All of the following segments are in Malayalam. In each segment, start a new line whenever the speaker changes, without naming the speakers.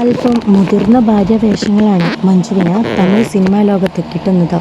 അല്പം മുതിർന്ന ഭാര്യാവേഷങ്ങളാണ് മഞ്ജുവിന് തമിഴ് സിനിമാ ലോകത്ത് കിട്ടുന്നത്.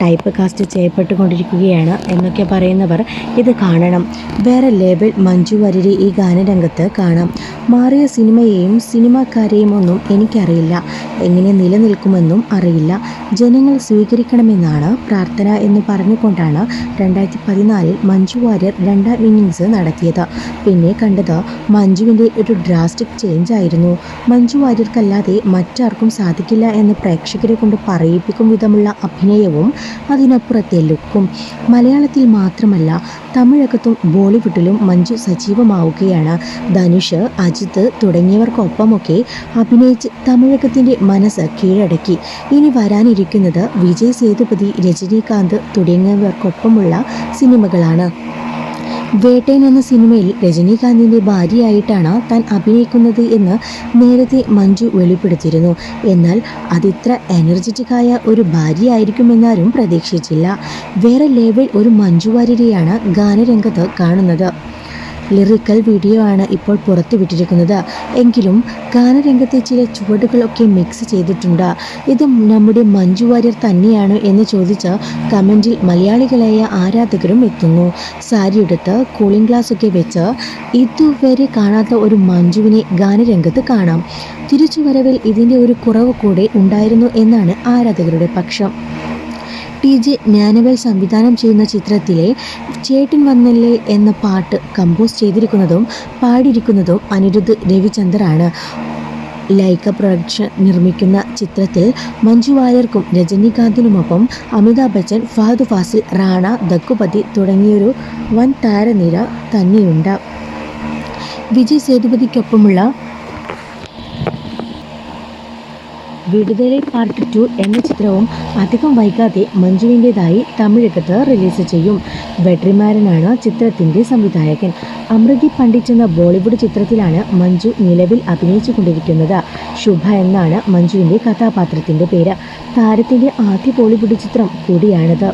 ടൈപ്പ് കാസ്റ്റ് ചെയ്യപ്പെട്ടുകൊണ്ടിരിക്കുകയാണ് എന്നൊക്കെ പറയുന്നവർ ഇത് കാണണം. വേറെ ലേബൽ മഞ്ജു വാര്യരെ ഈ ഗാനരംഗത്ത് കാണാം. മാറിയ സിനിമയെയും സിനിമാക്കാരെയും ഒന്നും എനിക്കറിയില്ല. എങ്ങനെ നിലനിൽക്കുമെന്നും അറിയില്ല. ജനങ്ങൾ സ്വീകരിക്കണമെന്നാണ് പ്രാർത്ഥന എന്ന് പറഞ്ഞുകൊണ്ടാണ് രണ്ടായിരത്തി പതിനാലിൽ മഞ്ജു വാര്യർ രണ്ടാം ഇന്നിങ്സ് നടത്തിയത്. പിന്നെ കണ്ടത് മഞ്ജുവിന്റെ ഒരു ഡ്രാസ്റ്റിക് ചേഞ്ച് ആയിരുന്നു. മഞ്ജു വാര്യർക്കല്ലാതെ മറ്റാർക്കും സാധിക്കില്ല എന്ന് പ്രേക്ഷകരെ കൊണ്ട് പറയിപ്പിക്കും വിധമുള്ള അഭിനയവും അതിനപ്പുറത്തെ ലുക്കും. മലയാളത്തിൽ മാത്രമല്ല തമിഴകത്തും ബോളിവുഡിലും മഞ്ജു സജീവമാവുകയാണ്. ധനുഷ് അജിത്ത് തുടങ്ങിയവർക്കൊപ്പമൊക്കെ അഭിനയിച്ച് തമിഴകത്തിന്റെ മനസ്സ് കീഴടക്കി. ഇനി വരാനിരിക്കുന്നത് വിജയ് സേതുപതി രജനീകാന്ത് തുടങ്ങിയവർക്കൊപ്പമുള്ള സിനിമകളാണ്. വേട്ടയൻ എന്ന സിനിമയിൽ രജനീകാന്തിന്റെ ഭാര്യയായിട്ടാണ് താൻ അഭിനയിക്കുന്നത് എന്ന് നേരത്തെ മഞ്ജു വെളിപ്പെടുത്തിയിരുന്നു. എന്നാൽ അതിത്ര എനർജറ്റിക്കായ ഒരു ഭാര്യയായിരിക്കുമെന്നാരും പ്രതീക്ഷിച്ചില്ല. വേറെ ലെവൽ ഒരു മഞ്ജു വാര്യരെയാണ് ഗാനരംഗത്ത് കാണുന്നത്. ലിറിക്കൽ വീഡിയോ ആണ് ഇപ്പോൾ പുറത്തുവിട്ടിരിക്കുന്നത് എങ്കിലും ഗാനരംഗത്തെ ചില ചുവടുകളൊക്കെ മിക്സ് ചെയ്തിട്ടുണ്ട്. ഇത് നമ്മുടെ മഞ്ജു വാര്യർ തന്നെയാണ് എന്ന് ചോദിച്ച് കമന്റിൽ മലയാളികളായ ആരാധകരും എത്തുന്നു. സാരിയെടുത്ത് കൂളിംഗ് ഗ്ലാസ് ഒക്കെ വെച്ച് ഇതുവരെ കാണാത്ത ഒരു മഞ്ജുവിനെ ഗാനരംഗത്ത് കാണാം. തിരിച്ചുവരവിൽ ഇതിന്റെ ഒരു കുറവ് കൂടെ ഉണ്ടായിരുന്നു എന്നാണ് ആരാധകരുടെ പക്ഷം. ടി ജെ ജ്ഞാനവേൽ സംവിധാനം ചെയ്യുന്ന ചിത്രത്തിലെ ചേട്ടൻ വന്നല്ലേ എന്ന പാട്ട് കമ്പോസ് ചെയ്തിരിക്കുന്നതും പാടിയിരിക്കുന്നതും അനിരുദ്ധ് രവിചന്ദറാണ്. ലൈക്ക പ്രൊഡക്ഷൻ നിർമ്മിക്കുന്ന ചിത്രത്തിൽ മഞ്ജു വാര്യർക്കും രജനീകാന്തിനുമൊപ്പം അമിതാഭ് ബച്ചൻ ഫഹദ് ഫാസിൽ റാണ ദക്കുപതി തുടങ്ങിയൊരു വൻ താരനിര തന്നെയുണ്ട്. വിജയ് സേതുപതിക്കൊപ്പമുള്ള വിടുതലൈ പാർട്ട് ടു എന്ന ചിത്രവും അധികം വൈകാതെ മഞ്ജുവിന്റെതായി തമിഴകത്ത് റിലീസ് ചെയ്യും. വെട്രിമാരനാണ് ചിത്രത്തിന്റെ സംവിധായകൻ. അമൃതി പണ്ഡിറ്റ് എന്ന ബോളിവുഡ് ചിത്രത്തിലാണ് മഞ്ജു നിലവിൽ അഭിനയിച്ചു കൊണ്ടിരിക്കുന്നത് ശുഭ എന്നാണ് മഞ്ജുവിന്റെ കഥാപാത്രത്തിന്റെ പേര്. താരത്തിന്റെ ആദ്യ ബോളിവുഡ് ചിത്രം കൂടിയാണിത്.